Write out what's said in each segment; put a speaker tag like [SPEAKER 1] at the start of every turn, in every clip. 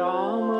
[SPEAKER 1] Rama.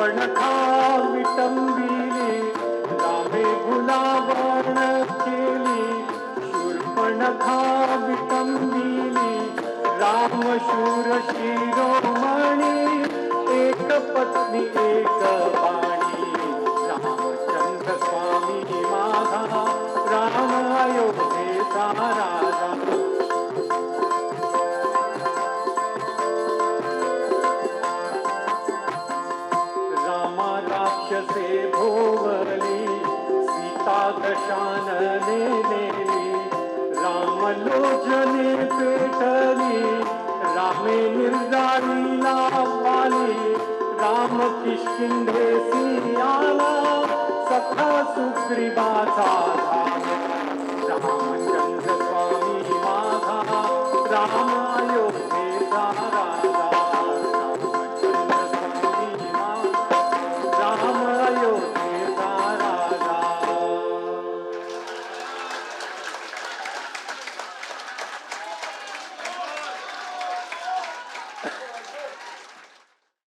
[SPEAKER 1] शूर्पणखाविटम्बिनी रामे गुलावर्णकेली शूर्पणखाविटम्बिनी रामशूरशी दशान नेली राम लोचने पेटली रामे निर्दारी वाली राम किष्किंधे सियाला सखा सुग्रीवाचा